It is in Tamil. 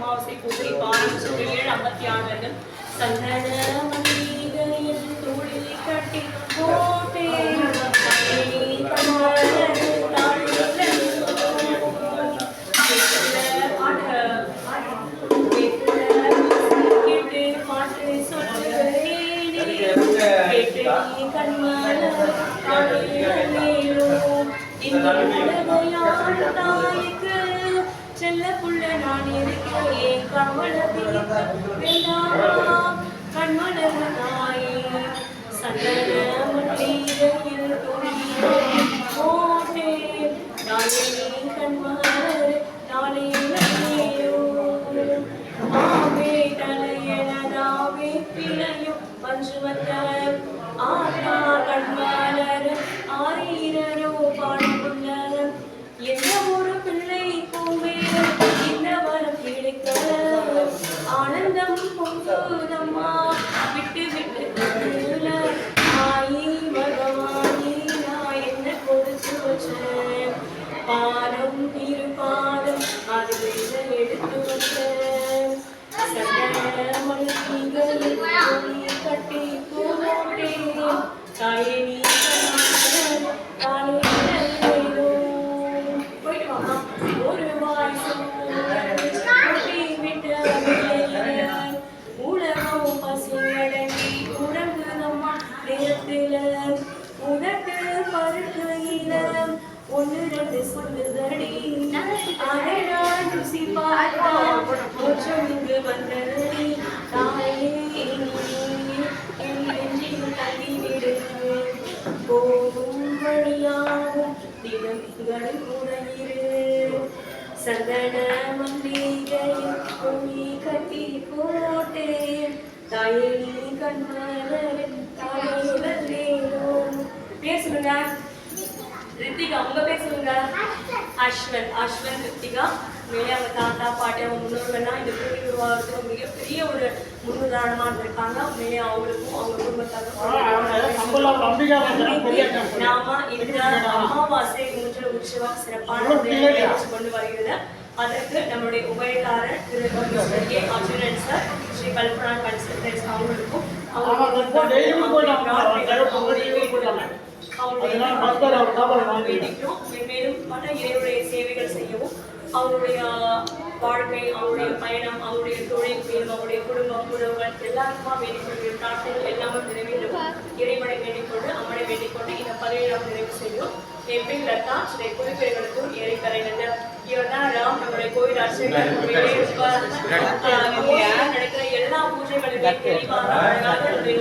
அமாவாசை பூஜை பாரம் ஆரம்பிச்சிருக்கு ஐம்பத்தி ஆறு சந்தன மல்லிகையில் கட்டி போட்டே செல்ல புள்ள நான் இருக்கிறேன். கமல வேண்டாம் கண்மலர் நாயே சந்தன மல்லிகையில் துணி போட்டே நாளே கண்மலர் நாளே ஆவே தலையனதாவே பிழையும் திருப்பாதம் அது எடுத்து வச்சேன் கட்டி போட்டேன். தாயே நீ போகும் வழியாகும் தினங்கள் உடையிரு சந்தன மல்லிகையில் துணி கட்டி போட்டேன். பேர் சொல்லுங்க. ரித்திகா உங்க பேர் சொல்லுங்க. அஸ்வன் அஸ்வன் ரித்திகா. மேலே அவங்க தாத்தா பாட்டி அவங்க முன்னோர்கள்லாம் இந்த கோயில் உருவாகிறதுக்கு மிகப்பெரிய ஒரு முன்னுதாரணமா இருந்திருக்காங்க. மேலே அவங்களுக்கும் அவங்க குடும்பத்தாருக்கும் நாம இந்த அமாவாசை மூன்று உற்சவம் சிறப்பான கொண்டு வருகிறது. அதற்கு நம்முடைய உபயக்காரர் திரு அர்ஜுனன் சார் ஸ்ரீ கல்பனா கன்சல்டன்ஸ் அவங்களுக்கும் வேண்டிக்கிறோம் மேலும் பல இறைவனுடைய சேவைகள் செய்யவும் அவருடைய வாழ்க்கை அவருடைய பயணம் அவருடைய தொழில் மேலும் அவருடைய குடும்பம் உறவுகள் எல்லாருக்குமா வேண்டிக்கொண்டு பிரார்த்தனைகள் எல்லாமே நிறைவேறவும் இறைவனை வேண்டிக்கொண்டு அம்மனை வேண்டிக்கொண்டு இந்த பதினேழாம் நிறைவு செய்யும் என் பேர் லதா ஸ்ரீ குறிப்பேர்களுக்கும் ஏரிக்கரை நல்ல இவர் தான் ராம் நம்முடைய கோயில் நடக்கிற எல்லா பூஜைகளுமே தெளிவாக நம்முடைய